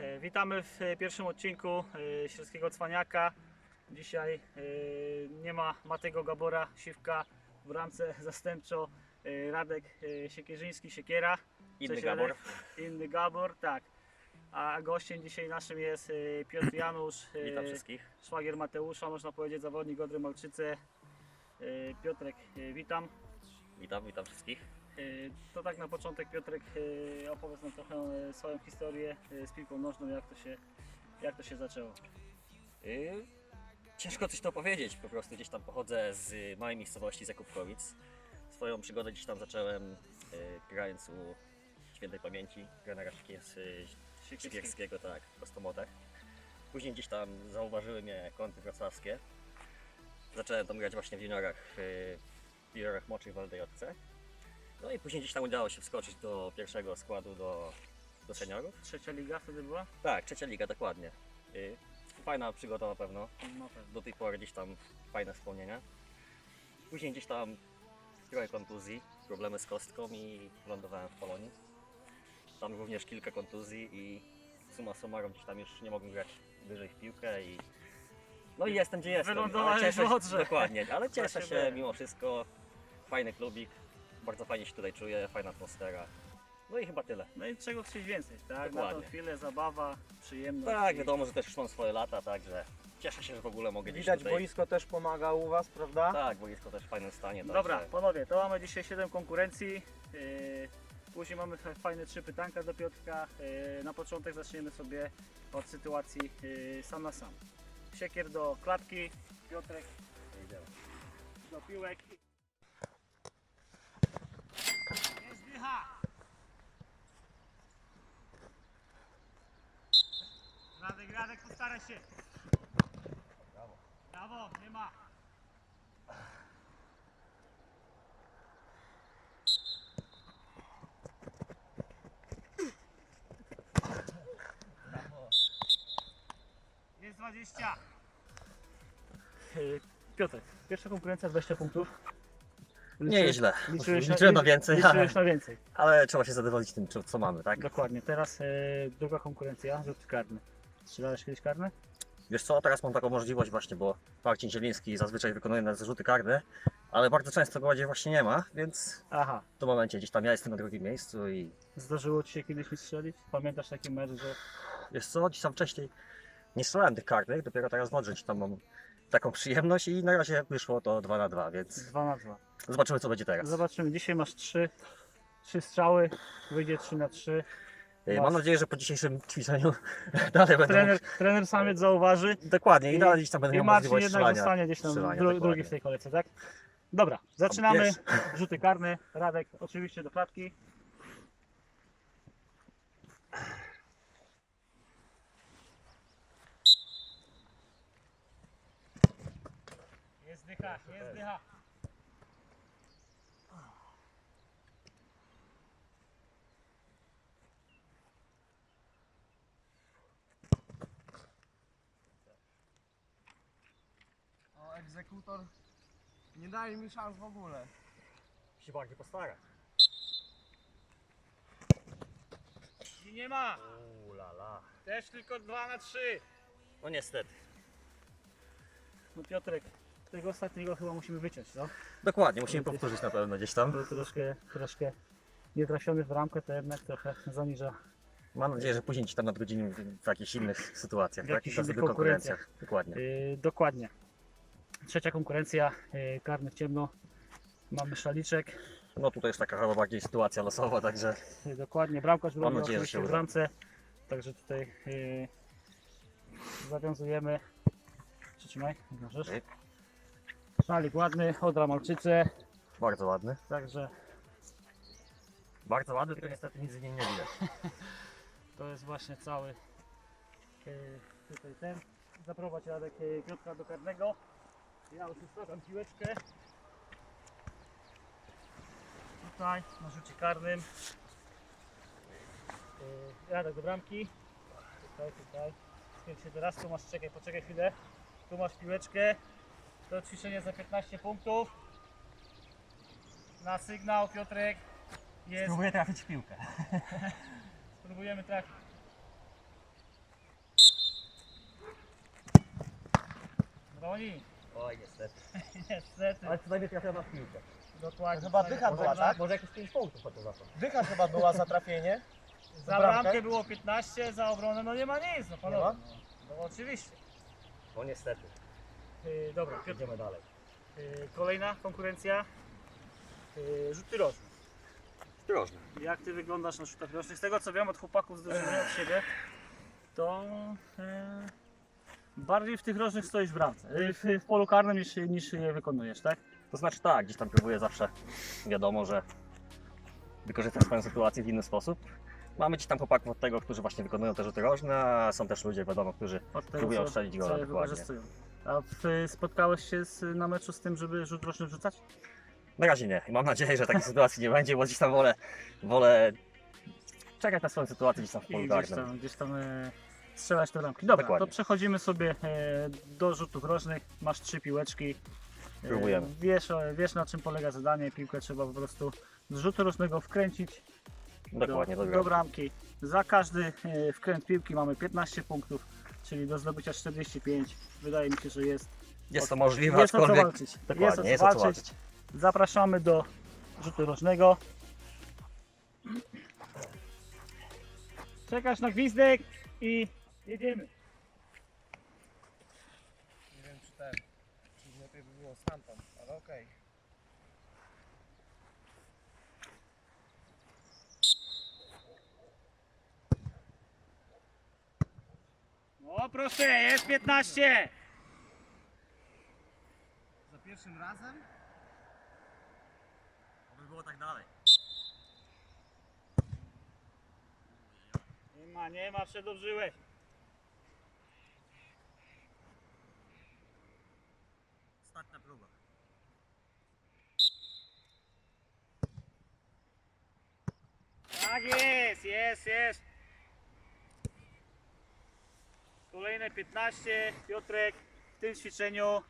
e, witamy w pierwszym odcinku e, Śląskiego Cwaniaka. Dzisiaj e, nie ma Matego Gabora Siwka w bramce zastępczo Radek Siekierzyński Siekiera. Inny Cześć, Gabor. Radek. Inny Gabor, tak. A gościem dzisiaj naszym jest Piotr Janusz, Witam wszystkich. szwagier Mateusza, można powiedzieć zawodnik Odry Malczyce. Piotrek, witam. Witam, witam wszystkich. E, To tak na początek Piotrek e, opowiedz nam trochę e, swoją historię z piłką nożną, jak to się, jak to się zaczęło. Ciężko coś to powiedzieć, po prostu gdzieś tam pochodzę z małej miejscowości Zakupkowic. Swoją przygodę gdzieś tam zacząłem grając u świętej pamięci trenera Siekierskiego, tak, w Kostomotach. Później gdzieś tam zauważyły mnie kąty wrocławskie. Zacząłem tam grać właśnie w juniorach, w juniorach Moczy w Waldejotce. No i później gdzieś tam udało się wskoczyć do pierwszego składu do, do seniorów. Trzecia liga wtedy była? Tak, trzecia liga, dokładnie. Y, Fajna przygoda na pewno. Na pewno. Do tej pory gdzieś tam fajne wspomnienia. Później gdzieś tam trochę kontuzji, problemy z kostką i lądowałem w Polonii. Tam również kilka kontuzji i suma summarum gdzieś tam już nie mogłem grać wyżej w piłkę i no i jestem gdzie jestem. Wylądowałeś Ale cieszę w Odrze. dokładnie, ale cieszę się mimo wszystko. Fajny klubik, bardzo fajnie się tutaj czuję, fajna atmosfera. No i chyba tyle. No i czego chcieć więcej, tak? Na tą Dokładnie. chwilę zabawa, przyjemność. Tak, i- wiadomo, że też już mam swoje lata, także cieszę się, że w ogóle mogę gdzieś Widać tutaj... boisko też pomaga u Was, prawda? Tak, boisko też w fajnym stanie. Dobra, Także... panowie, to mamy dzisiaj 7 konkurencji. Yy, Później mamy fa- fajne trzy pytanka do Piotrka. Yy, Na początek zaczniemy sobie od sytuacji yy, sam na sam. Siekier do klatki, Piotrek do piłek. Jest dycha! Radek, Radek, postaraj się. Brawo. Brawo, nie ma. Jest 20. Piotrek, pierwsza konkurencja 20 punktów. Nie jest źle. Liczyłeś Liczyłem na więcej, Liczyłeś ale, na więcej. ale trzeba się zadowolić tym, co- mamy, tak? Dokładnie. Teraz e, druga konkurencja, rzut karny. Strzelałeś kiedyś karne? Wiesz co, teraz mam taką możliwość właśnie, bo Marcin Zieliński zazwyczaj wykonuje nas rzuty karne, ale bardzo często go właśnie nie ma, więc Aha. w tym momencie gdzieś tam ja jestem na drugim miejscu i Zdarzyło Ci się kiedyś mi strzelić? Pamiętasz taki mecz, że wiesz co, gdzieś tam wcześniej nie strzelałem tych karnych, dopiero teraz w Modrze tam mam taką przyjemność i na razie wyszło to 2 na 2, więc 2 na 2. zobaczymy co będzie teraz. Zobaczymy. Dzisiaj masz 3, 3 strzały, wyjdzie 3 na 3. Yy, Mam nadzieję, że po dzisiejszym ćwiczeniu dalej będę Trener, trener samiec zauważy Dokładnie, i I- dalej gdzieś tam będę i miał Marcin możliwość jednak strzelania. zostanie gdzieś tam strzelania, dru, drugi w tej kolejce, tak? Dobra, zaczynamy. Rzuty karne. Radek oczywiście do klatki. Jest dycha, jest dycha. Egzekutor nie daje mi szans w ogóle. się bardziej postarać. I nie ma. Ulala. Też tylko 2 na 3. No niestety. No Piotrek, tego ostatniego chyba musimy wyciąć, co? Dokładnie, musimy powtórzyć na pewno gdzieś tam. Był troszkę, troszkę nietrafiony w ramkę, to jednak trochę zaniża Mam nadzieję, że później ci tam nadgodzimy w jakichś innych sytuacjach, W jakichś W innych konkurencjach. Dokładnie. Yy, dokładnie. Trzecia konkurencja, yy, karny w ciemno. Mamy szaliczek. No tutaj jest taka chyba bardziej sytuacja losowa, także Yy, dokładnie, bramkarz broni oczywiście w bramce. Także tutaj yy, zawiązujemy. Przytrzymaj, możesz. Szalik ładny, Odra Malczyce. bardzo ładny. Także Bardzo ładny, tylko niestety nic z nim nie widać. to jest właśnie cały yy, tutaj ten. Zaprowadź Radek yy, Piotra do karnego. Ja odstawiam piłeczkę. Tutaj na rzucie karnym. E, Radek do bramki. Tutaj, tutaj. Skąd się teraz, tu masz, czekaj, poczekaj chwilę. Tu masz piłeczkę. To ćwiczenie za 15 punktów. Na sygnał Piotrek jest... Spróbuję trafić w piłkę. Spróbujemy trafić. Broni. Oj, niestety. Niestety. Ale co najmniej trafiona w piłkę. Dokładnie. Chyba dycha była, tak? Może jakieś 5 punktów chociaż za to. Dycha chyba była za trafienie. Za bramkę? bramkę było 15, za obronę no nie ma nic, no panowie. ma? No, no oczywiście. No niestety. Yy, dobra, Piotr, Idziemy dalej. yy, kolejna konkurencja. Yy, rzuty rożne. Ostrożnie. Jak ty wyglądasz na rzutach rocznych? Z tego co wiem od chłopaków z drużyny, od siebie, to yy, bardziej w tych rocznych stoisz w bramce, yy, w, w polu karnym niż, niż je wykonujesz, tak? To znaczy tak, gdzieś tam próbuję zawsze, wiadomo, że wykorzystać swoją sytuację w inny sposób. Mamy gdzieś tam chłopaków od tego, którzy właśnie wykonują te rzuty rożne, a są też ludzie, wiadomo, którzy Od tego, Próbują co- strzelić co gola, je dokładnie. wykorzystują. A w, spotkałeś się z, na meczu z tym, żeby rzut roczny wrzucać? na razie nie. I mam nadzieję, że takiej sytuacji nie będzie, bo gdzieś tam wolę, wolę czekać na swoją sytuację gdzieś tam w polu gdzieś karnym. tam, gdzieś tam e, strzelać do ramki. Dobra, Dokładnie. to przechodzimy sobie e, do rzutów rożnych. Masz trzy piłeczki. E, Próbujemy. Wiesz, o- wiesz na czym polega zadanie. Piłkę trzeba po prostu z rzutu rożnego wkręcić Dokładnie, do, do, do bramki. Za każdy e, wkręt piłki mamy 15 punktów, czyli do zdobycia 45. Wydaje mi się, że jest, Jest to możliwe, jest o co aczkolwiek walczyć. dokładnie, jest o co walczyć. Zapraszamy do rzutu rożnego. Czekasz na gwizdek i jedziemy. Nie wiem czy ten, czy lepiej by było stamtąd, ale okej. O proszę, jest 15. Za pierwszym razem? By było tak dalej. Nie ma, nie ma, przedobrzyłeś. Ostatnia próba. Tak jest, jest, jest. Kolejne 15. Piotrek w tym ćwiczeniu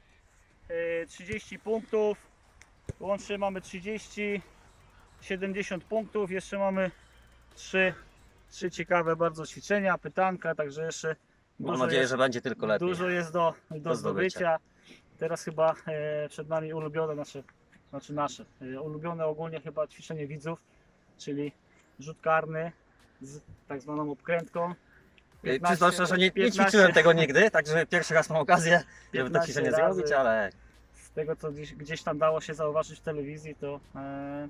e, 30 punktów. Łącznie mamy 30, 70 punktów. Jeszcze mamy 3, 3 ciekawe bardzo ćwiczenia, pytanka, także jeszcze Mam dużo nadzieję, jest, że będzie tylko lepiej. dużo jest do, do, Do zdobycia. Teraz chyba e, przed nami ulubione nasze, znaczy nasze, e, ulubione ogólnie chyba ćwiczenie widzów, czyli rzut karny z tak zwaną obkrętką. Ej, Przyznam szczerze, nie, nie ćwiczyłem tego nigdy, także pierwszy raz mam okazję, żeby to 15 ćwiczenie zrobić, ale Z tego co gdzieś, gdzieś tam dało się zauważyć w telewizji, to e,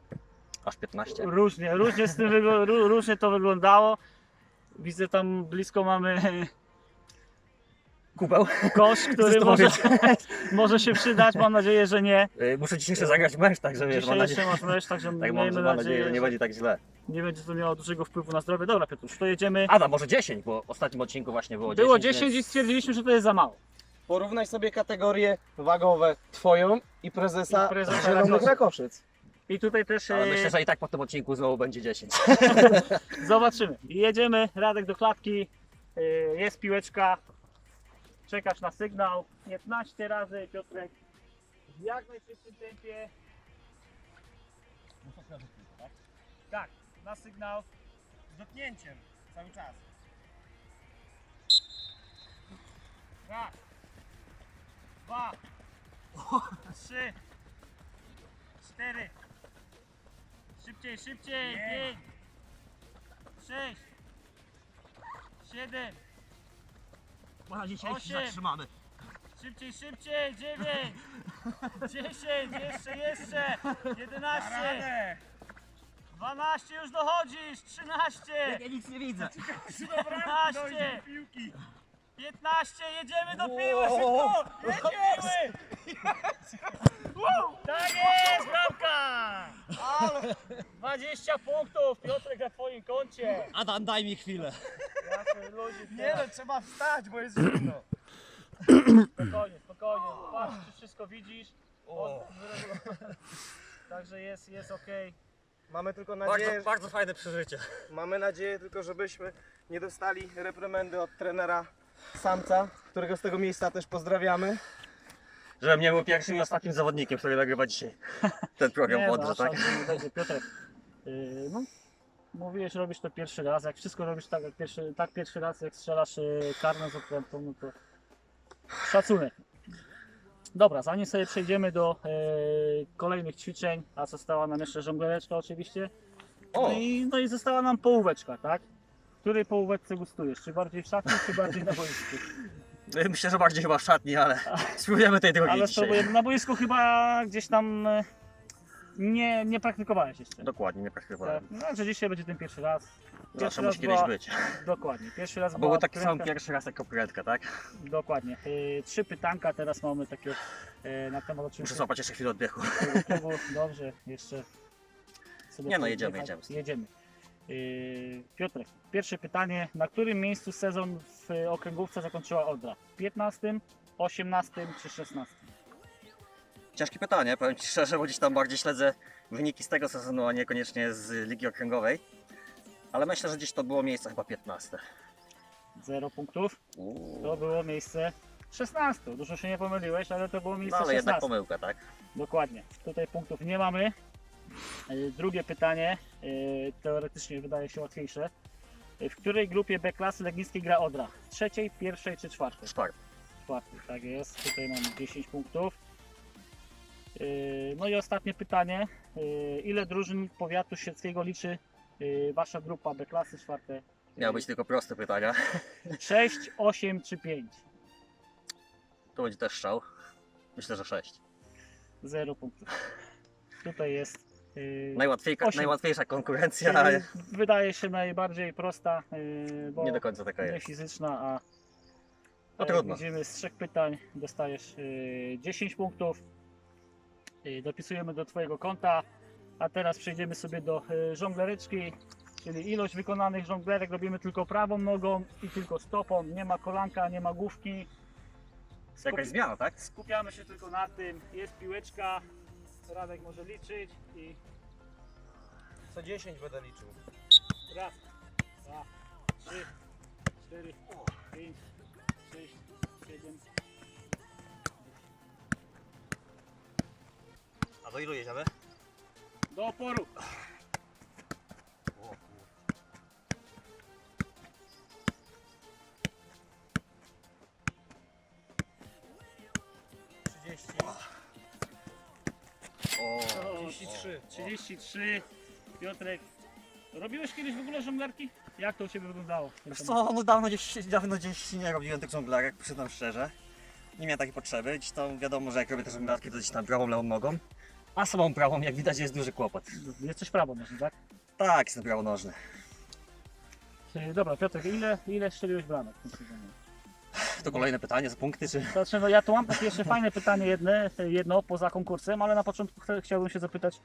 aż 15. różnie, różnie, z tym różnie to wyglądało. Widzę tam blisko mamy Kubeł. kosz, który może, może się przydać. Mam nadzieję, że nie. Y, Muszę dzisiaj jeszcze zagrać mecz, także wiesz, mam nadzieję, masz mecz, także tak, miejmy mam, mam nadzieję, nadzieję, że nie będzie tak źle. nie będzie to miało dużego wpływu na zdrowie. Dobra Piotrusz, to jedziemy. Adam, może 10, bo w ostatnim odcinku właśnie było 10. Było 10 i więc- stwierdziliśmy, że to jest za mało. Porównaj sobie kategorie wagowe twoją i prezesa, I prezesa Zielonych Rakoszyc. Rakoszyc. I tutaj też Ale e, myślę, że i tak po tym odcinku znowu będzie 10. zobaczymy. Jedziemy, Radek do klatki, e, jest piłeczka, czekasz na sygnał, 15 razy Piotrek. W jak najszybszym tempie. Tak, na sygnał. Z dotknięciem cały czas. Raz, dwa, trzy, cztery, szybciej, szybciej, pięć, sześć, siedem, Bo dzisiaj się Osiem. zatrzymamy. szybciej, szybciej, dziewięć, dziesięć, jeszcze, jeszcze, jedenaście, dwanaście, już dochodzisz, trzynaście, Ja nic nie widzę. 14, 15, jedziemy do piły, szybko! Jedziemy! Tak jest, bramka! 20 punktów, Piotrek na twoim koncie. Adam, daj mi chwilę. Ludzie, Nie no, trzeba wstać, bo jest zimno. spokojnie, spokojnie, patrz, czy wszystko widzisz. Od- Także jest, jest ok. Mamy tylko Bardzo, nadzieję, bardzo fajne przeżycie. mamy nadzieję tylko, żebyśmy nie dostali reprymendy od trenera Samca, którego z tego miejsca też pozdrawiamy. Żebym nie był pierwszym i ostatnim zawodnikiem, który nagrywa dzisiaj ten program Nie, no, tak? Piotrek. Yy, no, mówiłeś, robisz to pierwszy raz. Jak wszystko robisz tak, jak pierwszy, tak pierwszy raz, jak strzelasz yy, karne z okrętą, no to szacunek. Dobra, zanim sobie przejdziemy do e, kolejnych ćwiczeń, a została nam jeszcze żonglereczka oczywiście. O! No i, no i została nam połóweczka, tak? Której połóweczce gustujesz? Czy bardziej w szatni, czy bardziej na boisku? Myślę, że bardziej chyba w szatni, ale spróbujemy tej drugiej Ale dzisiaj. spróbujemy. Na boisku chyba gdzieś tam e, nie, nie praktykowałeś jeszcze. Dokładnie, nie Tak, praktykowałem. no, że dzisiaj będzie ten pierwszy raz. Zawsze Pierwszy musi raz kiedyś była- być. Dokładnie. Pierwszy raz A była był taki sam pierwszy raz jako prędka, tak? Dokładnie. E, trzy pytanka teraz mamy takie e, na temat Muszę oczywiście złapać jeszcze chwilę oddechu. Dobrze, jeszcze Nie no, jedziemy, jechać. jedziemy. Jedziemy. Yy, Piotrek, pierwsze pytanie. Na którym miejscu sezon w okręgówce zakończyła Odra? 15, 18 czy 16? Ciężkie pytanie, powiem Ci szczerze, bo gdzieś tam bardziej śledzę wyniki z tego sezonu, a niekoniecznie z Ligi Okręgowej. Ale myślę, że gdzieś to było miejsce chyba 15. 0 punktów. To było miejsce 16. Dużo się nie pomyliłeś, ale to było No miejsce ale jednak 16. pomyłka, tak? Dokładnie. Tutaj punktów nie mamy. Yy, Drugie pytanie, yy, teoretycznie wydaje się łatwiejsze. Yy, W której grupie B klasy Legnickiej gra Odra? Trzeciej, pierwszej czy czwartej? Czwarty. Czwarty, tak jest. Tutaj mamy 10 punktów. Yy, No i ostatnie pytanie. Yy, Ile drużyn powiatu siedzkiego liczy yy, wasza grupa B klasy czwarte? Miały być tylko proste pytania. 6, 8 czy 5? To będzie też strzał. Myślę, że 6. 0 punktów. Tutaj jest. Najłatwiejka, najłatwiejsza konkurencja, ale Wydaje się najbardziej prosta, bo nie do końca taka nie jest. fizyczna, a No trudno. widzimy z trzech pytań dostajesz yy, 10 punktów. Yy, dopisujemy do Twojego konta. A teraz przejdziemy sobie do yy, żonglereczki, czyli ilość wykonanych żonglerek robimy tylko prawą nogą i tylko stopą. Nie ma kolanka, nie ma główki. Jakaś zmiana, tak? Skupiamy się tylko na tym. Jest piłeczka. Radek może liczyć i Co 10 będę liczył. raz, dwa, trzy, cztery, pięć, A do ilu jedziemy? do oporu. O, 33. 33. Piotrek, robiłeś kiedyś w ogóle żonglerki? Jak to u Ciebie wyglądało? Wiesz co, no dawno gdzieś, dawno gdzieś nie robiłem tych żonglerek, przyznam szczerze. Nie miałem takiej potrzeby. Gdzieś tam wiadomo, że jak robię te żonglerki, to gdzieś tam prawą, lewą nogą. A samą prawą, jak widać, jest duży kłopot. Jesteś prawo może, tak? Tak, jestem prawonożny. Yy, Dobra, Piotrek, ile, ile strzeliłeś bramek w tym sezonie? To kolejne pytanie, z punkty czy... Znaczy, no ja tu mam takie jeszcze fajne pytanie jedne, jedno poza konkursem, ale na początku ch- chciałbym się zapytać,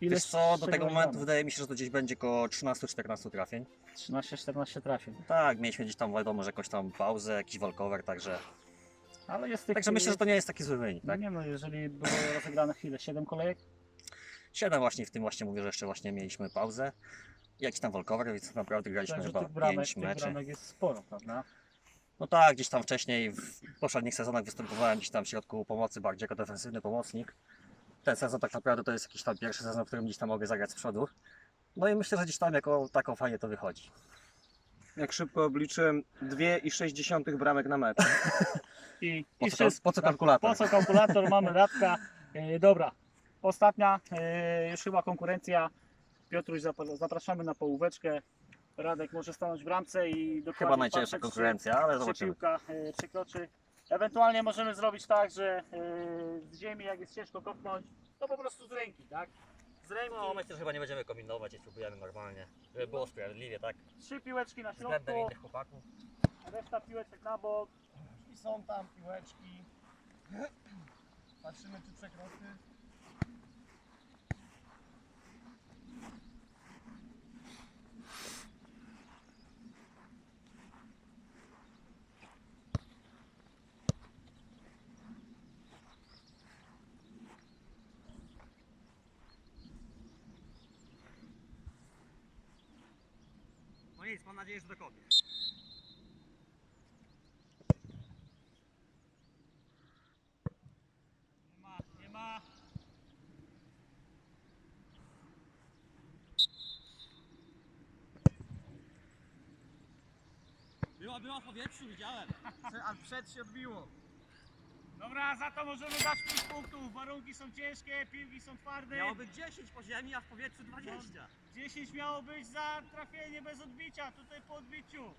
ile Wiesz co, do strzeliłeś tego momentu bramek? wydaje mi się, że to gdzieś będzie około 13-14 trafień. 13-14 trafień. Tak, mieliśmy gdzieś tam wiadomo, że jakąś tam pauzę, jakiś walkover, także... Ale jest tych... Także myślę, że to nie jest taki zły wynik, tak? nie no, jeżeli było rozegranych ile? 7 kolejek? 7 właśnie w tym właśnie mówię, że jeszcze właśnie mieliśmy pauzę. Jakiś tam walkover, więc naprawdę graliśmy Także chyba tych bramek, 5 tych meczy. bramek jest sporo, prawda? No tak, gdzieś tam wcześniej w poprzednich sezonach występowałem gdzieś tam w środku pomocy, bardziej jako defensywny pomocnik. Ten sezon tak naprawdę to jest jakiś tam pierwszy sezon, w którym gdzieś tam mogę zagrać z przodu. No i myślę, że gdzieś tam jako taką fajnie to wychodzi. Jak szybko obliczyłem 2,6 bramek na mecz. I, Po i co, wszystko. po co kalkulator? Po co kalkulator? Mamy Radka. E, dobra, ostatnia e, już chyba konkurencja. Piotruś, zap- zapraszamy na połóweczkę. Radek może stanąć w bramce i dokładnie Chyba najcięższa patrzeć, konkurencja, ale czy, czy zobaczymy. piłka e, przekroczy. Ewentualnie możemy zrobić tak, że e, z ziemi jak jest ciężko kopnąć, to po prostu z ręki, tak? Z ręki. No myślę, że chyba nie będziemy kombinować i spróbujemy normalnie, żeby było sprawiedliwie, tak? Trzy piłeczki na Względem środku, innych chłopaków. reszta piłeczek na bok. Są tam piłeczki. Patrzymy czy przekroczy. No nic, mam nadzieję, że dokopie. Była, była w powietrzu, widziałem. A przed się odbiło. Dobra, za to możemy dać 5 punktów. Warunki są ciężkie, piłki są twarde. Miało być 10 po ziemi, a w powietrzu 20. 10 miało być za trafienie bez odbicia, tutaj po odbiciu.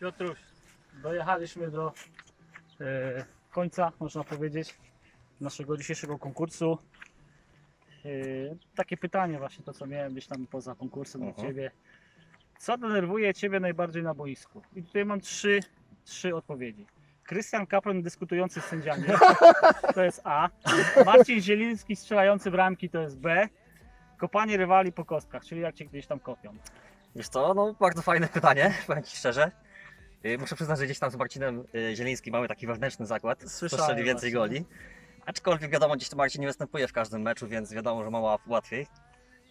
Piotruś, dojechaliśmy do e, końca, można powiedzieć, naszego dzisiejszego konkursu. E, takie pytanie właśnie, to co miałem gdzieś tam poza konkursem do Mhm. Ciebie. Co denerwuje Ciebie najbardziej na boisku? I tutaj mam trzy, trzy odpowiedzi. Krystian Kaplan dyskutujący z sędziami, to jest A. Marcin Zieliński strzelający bramki, to jest B. Kopanie rywali po kostkach, czyli jak Cię gdzieś tam kopią. Wiesz co, no bardzo fajne pytanie, powiem Ci szczerze. Y, Muszę przyznać, że gdzieś tam z Marcinem y, Zielińskim mamy taki wewnętrzny zakład. Słyszeli więcej goli. Aczkolwiek wiadomo, gdzieś tam Marcin nie występuje w każdym meczu, więc wiadomo, że ma łat- łatwiej.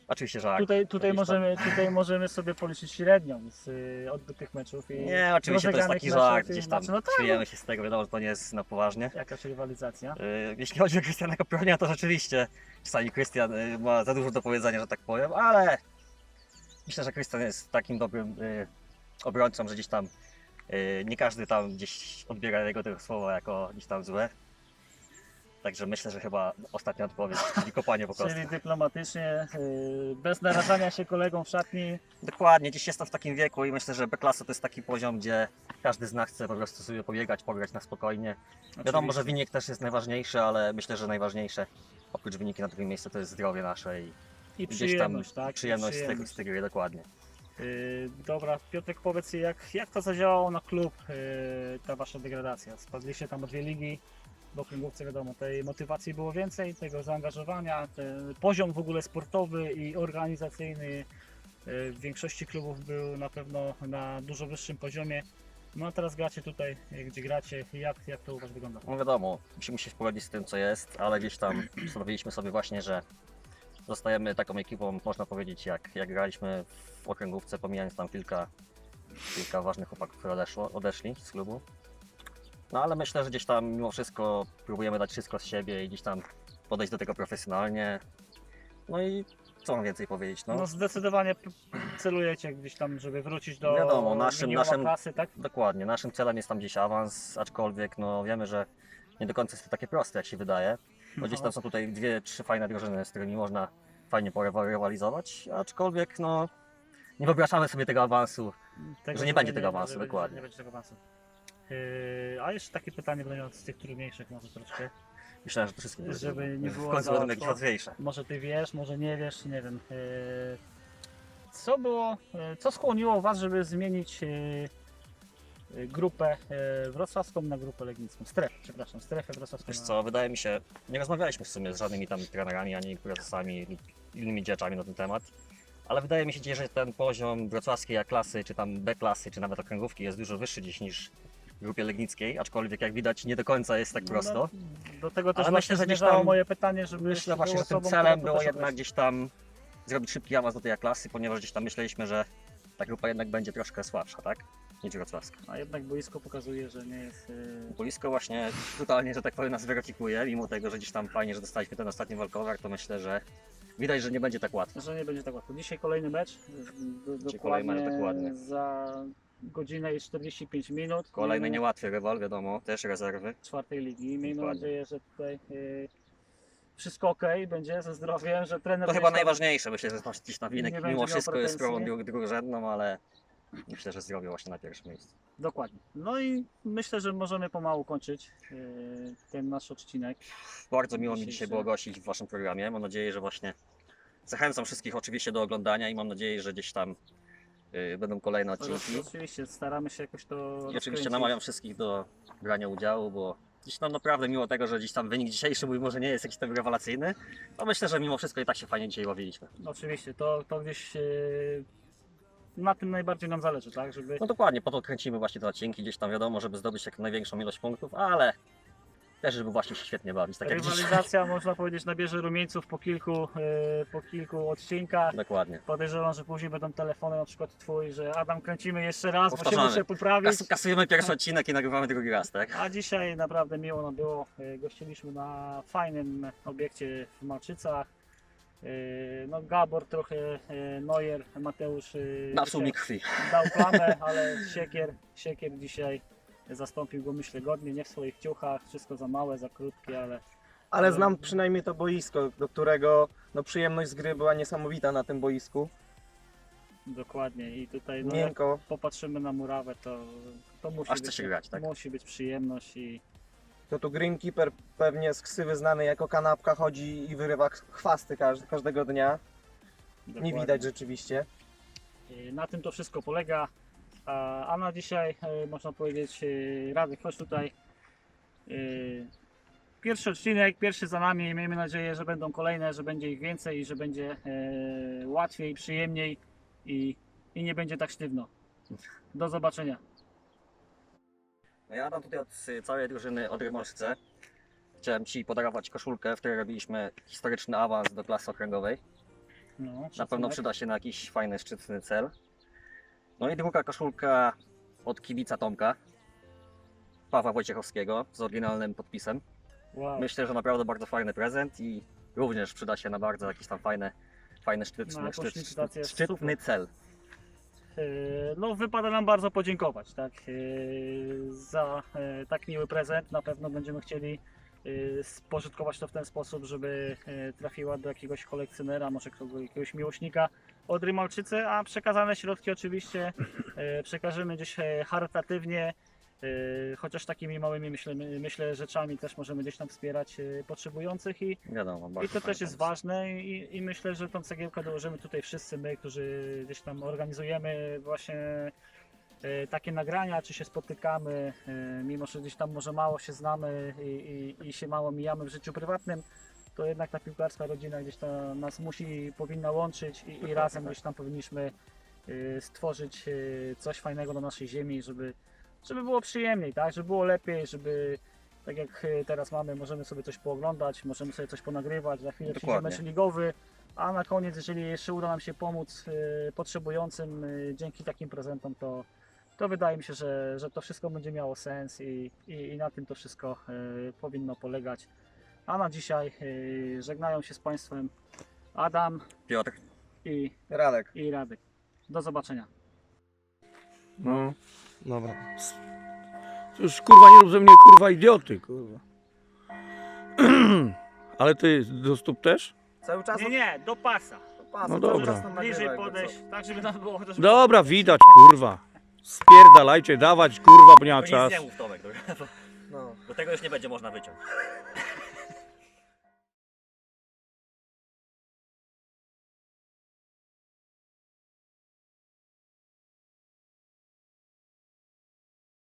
Oczywiście, że. Tutaj, tutaj, możemy, tutaj możemy sobie policzyć średnią z y, odbytych meczów. I Nie, oczywiście to jest taki żart, gdzieś tam no śmiejemy się z tego, wiadomo, że to nie jest na poważnie. jakaś rywalizacja. Y, Jeśli chodzi o Krystiana Kapronia, to rzeczywiście czasami Krystian y, ma za dużo do powiedzenia, że tak powiem, ale myślę, że Krystian jest takim dobrym y, obrońcą, że gdzieś tam nie każdy tam gdzieś odbiera jego tego słowa jako gdzieś tam złe. Także myślę, że chyba ostatnia odpowiedź, czyli kopanie po prostu. Czyli dyplomatycznie, y, bez narażania się kolegom w szatni. Dokładnie, dziś jestem w takim wieku i myślę, że B-klasa to jest taki poziom, gdzie każdy z nas chce po prostu sobie pobiegać, pograć na spokojnie. Wiadomo, że Oczywiście. wynik też jest najważniejszy, ale myślę, że najważniejsze oprócz wyniki na drugim miejscu to jest zdrowie nasze i I gdzieś tam przyjemność, tak? I przyjemność, z, tej gry, dokładnie. Y, dobra, Piotrek, powiedz jak, jak to zadziałało na klub, y, ta wasza degradacja? Spadliście tam o dwie ligi, w okręgówce wiadomo, tej motywacji było więcej, tego zaangażowania, poziom w ogóle sportowy i organizacyjny y, w większości klubów był na pewno na dużo wyższym poziomie. No a teraz gracie tutaj, gdzie gracie, jak, jak to u was wygląda? No wiadomo, musimy się pogodzić z tym, co jest, ale gdzieś tam postanowiliśmy sobie właśnie, że zostajemy taką ekipą, można powiedzieć, jak, jak graliśmy w okręgówce, pomijając tam kilka, kilka ważnych chłopaków, które odeszło, odeszli z klubu. No ale myślę, że gdzieś tam mimo wszystko próbujemy dać wszystko z siebie i gdzieś tam podejść do tego profesjonalnie. No i co mam więcej powiedzieć? No, No, zdecydowanie p- celujecie gdzieś tam, żeby wrócić do Wiadomo, naszym- naszym- klasy, tak? Dokładnie, naszym celem jest tam gdzieś awans, aczkolwiek no wiemy, że nie do końca jest to takie proste, jak się wydaje. Bo gdzieś tam są tutaj dwie, trzy fajne drużyny, z którymi można fajnie porywalizować, aczkolwiek no nie wyobrażamy sobie tego awansu. Tego Że nie będzie tego awansu, że dokładnie. Nie będzie tego awansu. Yy, a jeszcze takie pytanie miał z tych trudniejszych może troszkę. Myślałem, że to wszystko będzie- Żeby nie było w końcu za będą jakieś łatwo. łatwiejsze. Może ty wiesz, może nie wiesz, nie wiem. Yy, co było, yy, co skłoniło was, żeby zmienić yy, grupę yy, wrocławską na grupę legnicką? Strefę, przepraszam, strefę wrocławską. Wiesz co, wydaje mi się, nie rozmawialiśmy w sumie z żadnymi tam trenerami, ani prezesami innymi dzieciakami na ten temat, ale wydaje mi się, że ten poziom wrocławskiej A-klasy, czy tam B-klasy, czy nawet okręgówki jest dużo wyższy gdzieś niż w grupie legnickiej, aczkolwiek jak widać nie do końca jest tak prosto. No, do tego też Ale myślę, że gdzieś tam- moje pytanie, żeby Myślę właśnie, że tym celem było jednak gdzieś tam zrobić szybki awans do tej A-klasy, ponieważ gdzieś tam myśleliśmy, że ta grupa jednak będzie troszkę słabsza, tak? Niż wrocławska. A jednak boisko pokazuje, że nie jest. Yy, Boisko właśnie totalnie, że tak powiem, nas weryfikuje, mimo tego, że gdzieś tam fajnie, że dostaliśmy ten ostatni walkover, to myślę, że widać, że nie będzie tak łatwo. że nie będzie tak łatwo. Dzisiaj kolejny mecz. Dzisiaj kolejny mecz, dokładnie. Za godzinę i 45 minut. Kolejny niełatwy rywal, wiadomo, też rezerwy. czwartej ligi. Miejmy Dokładnie. nadzieję, że tutaj yy, wszystko ok będzie ze zdrowiem, że trener To chyba tam- najważniejsze, myślę, że gdzieś tam winek, mimo wszystko jest sprawą drugorzędną, ale myślę, że zdrowie właśnie na pierwszym miejscu. Dokładnie. No i myślę, że możemy pomału kończyć yy, ten nasz odcinek. Bardzo miło mi dzisiaj było gościć w Waszym programie. Mam nadzieję, że właśnie zachęcam wszystkich oczywiście do oglądania i mam nadzieję, że gdzieś tam y, będą kolejne odcinki. Oczywiście staramy się jakoś to. I oczywiście rozkręcić. namawiam wszystkich do brania udziału, bo gdzieś tam naprawdę mimo tego, że gdzieś tam wynik dzisiejszy mój może nie jest jakiś tam rewelacyjny, to myślę, że mimo wszystko i tak się fajnie dzisiaj bawiliśmy. Oczywiście, to, to gdzieś yy, na tym najbardziej nam zależy, tak? Żeby No dokładnie, po to kręcimy właśnie te odcinki, gdzieś tam wiadomo, żeby zdobyć jak największą ilość punktów, ale Też, żeby właśnie się świetnie bawić, tak. Rywalizacja, można powiedzieć, nabierze rumieńców po kilku, e, po kilku odcinkach. Dokładnie. Podejrzewam, że później będą telefony, na przykład twój, że Adam kręcimy jeszcze raz, bo się Powtarzamy. muszę poprawić. Kas- kasujemy pierwszy odcinek i nagrywamy drugi raz, tak? A dzisiaj naprawdę miło nam było. E, Gościliśmy na fajnym obiekcie w Malczycach. E, No Gabor trochę, e, Neuer, Mateusz Napsuł mi krwi. dał plamę, ale Siekier, Siekier dzisiaj zastąpił go myślę godnie, nie w swoich ciuchach, wszystko za małe, za krótkie, ale Ale znam przynajmniej to boisko, do którego no, przyjemność z gry była niesamowita na tym boisku. dokładnie i tutaj no, jak Miękko. popatrzymy na murawę, to, to musi, Aż chce być, się grać, tak? musi być przyjemność i To tu Greenkeeper pewnie z ksywy znany jako kanapka chodzi i wyrywa chwasty każ- każdego dnia. Nie dokładnie. widać rzeczywiście. I Na tym to wszystko polega. A na dzisiaj e, można powiedzieć, e, Radek, chodź tutaj. Pierwszy odcinek, pierwszy za nami. Miejmy nadzieję, że będą kolejne, że będzie ich więcej i że będzie łatwiej, przyjemniej i, i nie będzie tak sztywno. Do zobaczenia. No ja dam tutaj od y, całej drużyny od Rymorsce. Chciałem Ci podarować koszulkę, w której robiliśmy historyczny awans do klasy okręgowej. No, Na pewno przyda się na jakiś fajny, szczytny cel. No i druga koszulka od kibica Tomka. Pawła Wojciechowskiego z oryginalnym podpisem. Wow. Myślę, że naprawdę bardzo fajny prezent i również przyda się na bardzo jakiś tam fajny, fajny szczytny, Na jakąś szczyt, szczytny cel. E, No, wypada nam bardzo podziękować tak, e, za e, tak miły prezent. Na pewno będziemy chcieli spożytkować to w ten sposób, żeby trafiła do jakiegoś kolekcjonera, może kogo- jakiegoś miłośnika od Rymalczycy, a przekazane środki oczywiście przekażemy gdzieś charytatywnie, chociaż takimi małymi myślę, myślę rzeczami też możemy gdzieś tam wspierać e, potrzebujących i Wiadomo, i to też jest ważne i, i myślę, że tą cegiełkę dołożymy tutaj wszyscy my, którzy gdzieś tam organizujemy właśnie e, takie nagrania, czy się spotykamy, mimo że gdzieś tam może mało się znamy i, i, i się mało mijamy w życiu prywatnym, to jednak ta piłkarska rodzina gdzieś tam nas musi, powinna łączyć i, i razem gdzieś tam powinniśmy stworzyć coś fajnego na naszej ziemi, żeby, żeby było przyjemniej, tak? żeby było lepiej, żeby tak jak e, teraz mamy, możemy sobie coś pooglądać, możemy sobie coś ponagrywać, za chwilę przyjdzie mecz ligowy, a na koniec, jeżeli jeszcze uda nam się pomóc e, potrzebującym e, dzięki takim prezentom, to, to wydaje mi się, że, że to wszystko będzie miało sens i, i, i na tym to wszystko powinno polegać. A na dzisiaj żegnają się z Państwem Adam Piotr, i, Radek. i Radek. Do zobaczenia. No. Dobra. Już kurwa nie rób ze mnie kurwa idioty, kurwa. Ale ty do stóp też? Cały czas Nie, nie, do pasa. Pas, No cały dobra. czas tam Bliżej bo podejść, tak żeby nam było chociaż Dobra, widać kurwa. Spierdalajcie, dawać kurwa, bo nie ma to nic czas. nie mów Tomek, dobra? No. Do tego już nie będzie można wyciąć.